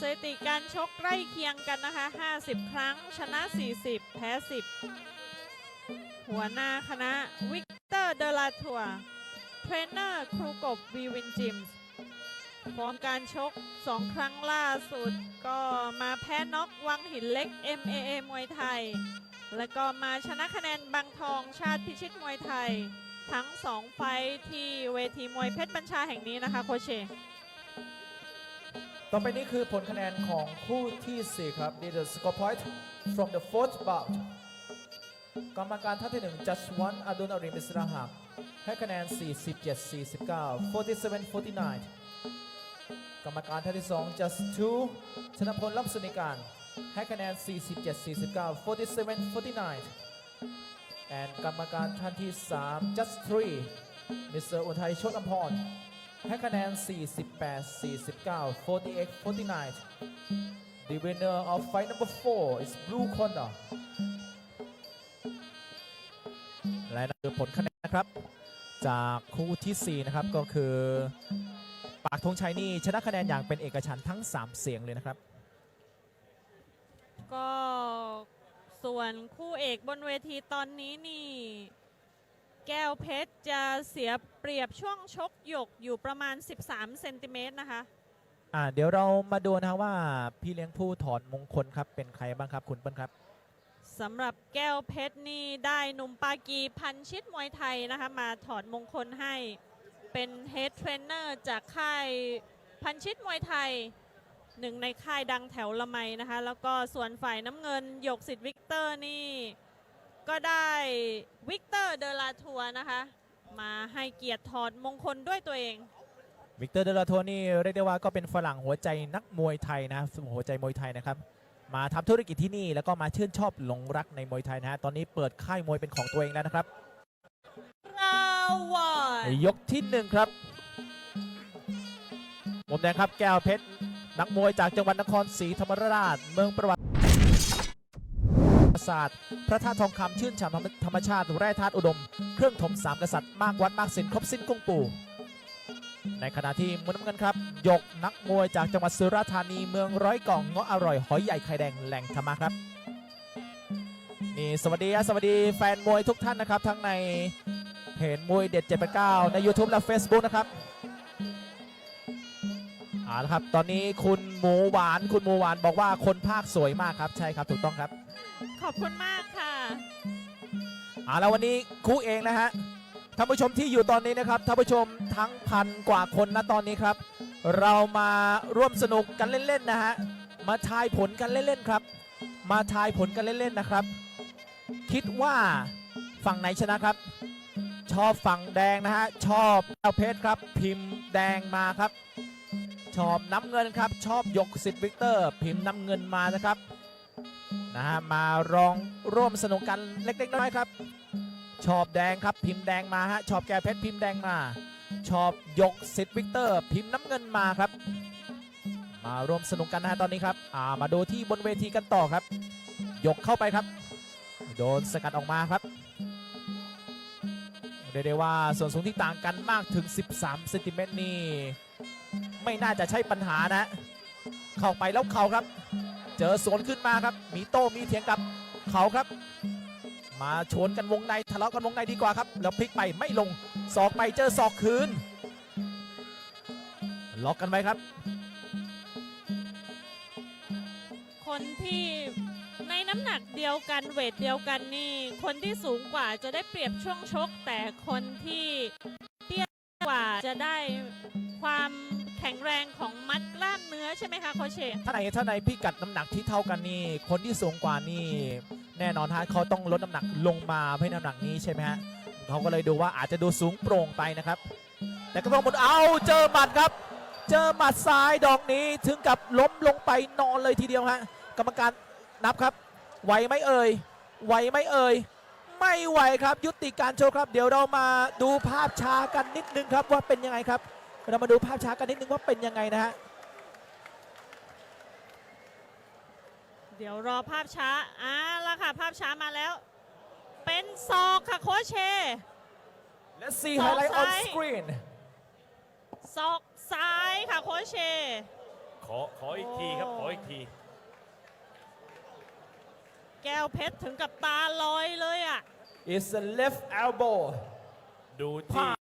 สถิติการชกใกล้เคียงกันนะคะ 50 ครั้ง ชนะ 40 แพ้ 10 หัวหน้าคณะวิกเตอร์เดลาทัวเทรนเนอร์ครูกบวีวินจิมส์ฟอร์มการชก 2 ครั้งล่าสุด ก็มาแพ้น็อกวังหินเล็ก MAA มวยไทย แล้วก็มาชนะคะแนนบางทองชาติพิชิตมวยไทย ทั้ง 2 ไฟท์ที่เวทีมวยเพชรบัญชาแห่งนี้นะคะโคชเช ต่อไปนี้คือผลคะแนนของคู่ที่ 4 ครับ This is score point from the fourth bout กรรมการท่านที่1 Judge One อดุลอริมิสราหักให้คะแนน 47 49 47 49 กรรมการท่านที่2 Judge Two ชนพลลับสนิการ ให้คะแนน 47 49 47 49 and กรรมการท่านที่3 Judge Three Mr. อุทัยชตอมพร ให้คะแนน 48 49 48 49 The winner of fight number 4 is Blue Corner และนั่นคือผลคะแนนนะครับ จากคู่ทีสี่4 นะครับก็คือ ปากธงชัยนี่ชนะคะแนนอย่างเป็นเอกฉันท์ทั้ง 3 เสียงเลยนะครับ ก็ส่วนคู่เอกบนเวทีตอนนี้นี่ แก้วเพชรจะเสียเปรียบช่วงชกหยกอยู่ประมาณ 13เซนติเมตรนะคะ อ่าเดี๋ยวเรามาดูนะครับว่าพี่เลี้ยงผู้ถอนมงคลครับเป็นใครบ้างครับคุณเปิ้ลครับ สำหรับแก้วเพชรนี่ได้หนุ่มปากีพันชิตมวยไทยนะคะ มาถอดมงคลให้เป็นเฮดเทรนเนอร์จากค่ายพันชิตมวยไทยหนึ่งในค่ายดังแถวละไมนะคะ แล้วก็ส่วนฝ่ายน้ำเงินหยกสิทธิ์วิกเตอร์นี่ ก็ได้วิกเตอร์เดลาทัวนะคะ มาให้เกียรติถอดมงคลด้วยตัวเอง วิกเตอร์เดลาโทนี่เรียกได้ว่าก็เป็นฝรั่งหัวใจนักมวยไทยนะครับหัวใจมวยไทยนะครับ มาทำธุรกิจที่นี่แล้วก็มาชื่นชอบหลงรักในมวยไทยนะฮะตอนนี้เปิดค่ายมวยเป็นของตัวเองแล้วนะครับราวันยกที่หนึ่งครับมุมแดงครับแก้วเพชรนักมวยจากจังหวัดนครศรีธรรมราช เมืองประวัติ ศาสตร์ พระธาตุทองคำชื่นฉ่ำธรรมชาติแร่ธาตุอุดม เครื่องถมสามกษัตริย์มากวัดมากสินครบสิ้นกุ้งปูในขณะที่มุมน้ำเงินครับ ยกนักมวยจากจังหวัดสุราษฎร์ธานีเมืองร้อยกล่องเงาะอร่อยหอยใหญ่ไข่แดงแหล่งธรรมะครับนี่สวัสดีสวัสดีแฟนมวยทุกท่านนะครับ ทั้งในเพจมวยเด็ด789ใน YouTube และ Facebook นะครับ เอาละครับ ตอนนี้คุณหมูหวานคุณหมูหวานบอกว่าคนภาคสวยมากครับ ใช่ครับถูกต้องครับขอบคุณมากค่ะเอาละวันนี้คู่เองนะฮะท่านผู้ชมที่อยู่ตอนนี้นะครับท่านผู้ชมทั้งพันกว่าคนนะตอนนี้ครับ เรามาร่วมสนุกกันเล่นๆนะฮะมาทายผลกันเล่นๆครับ มาทายผลกันเล่นๆนะครับ คิดว่าฝั่งไหนชนะครับ ชอบฝั่งแดงนะฮะชอบแก้วเพชรครับ พิมพ์แดงมาครับ ชอบน้ำเงินครับ ชอบยกสิทธิ์วิกเตอร์ พิมพ์น้ำเงินมานะครับนะฮะมาลองร่วมสนุกกันเล็กๆน้อยๆครับ ชอบแดงครับพิมพ์แดงมาฮะชอบแก้เพชรพิมพ์แดงมา ชอบยกสิทธิ์วิกเตอร์ พิมพ์น้ำเงินมาครับ มาร่วมสนุกกันนะฮะตอนนี้ครับอ่ามาดูที่บนเวทีกันต่อครับ ยกเข้าไปครับ โดนสกัดออกมาครับเรียกได้ว่าส่วนสูงที่ต่างกันมากถึง 13เซนติเมตรนี่ ไม่น่าจะใช่ปัญหานะ เข้าไปแล้วเข่าครับ เจอสวนขึ้นมาครับ มีโต้มีเถียงกับเขาครับ มาชนกันวงในทะเลาะกันวงในดีกว่าครับ แล้วพลิกไปไม่ลงศอกไปเจอศอกคืน ล็อกกันไว้ครับ คนที่ในน้ำหนักเดียวกันเวทเดียวกันนี่ คนที่สูงกว่าจะได้เปรียบช่วงชก แต่คนที่ กว่าจะได้ความแข็งแรงของมัดกล้ามเนื้อใช่ไหมคะโคชเชถ้าไหนถ้าในพิกัดน้ำหนักที่เท่ากันนี่ คนที่สูงกว่านี่แน่นอนฮะเขาต้องลดน้ำหนักลงมาเพื่อน้ำหนักนี้ใช่ไหมฮะเขาก็เลยดูว่าอาจจะดูสูงโปร่งไปนะครับ แต่ก็ต้องหมดเอาเจอหมัดครับ เจอหมัดซ้ายดอกนี้ถึงกับล้มลงไปนอนเลยทีเดียวฮะกรรมการนับครับไหวไหมเอ่ยไหวไหมเอ่ย ไม่ไหวครับ ยุติการโชว์ครับ เดี๋ยวเรามาดูภาพช้ากันนิดนึงครับว่าเป็นยังไงครับ เรามาดูภาพช้ากันนิดนึงว่าเป็นยังไงนะฮะเดี๋ยวรอภาพช้าอ่าละค่ะภาพช้ามาแล้ว เป็นศอกค่ะโคชเช Let's see สอง highlight on ซ้าย screen ศอกซ้ายค่ะโคชเช ขอขออีกทีครับ ขออีกที แก้วเพชรถึงกับตาลอยเลยอะ is a left elbow ดูที่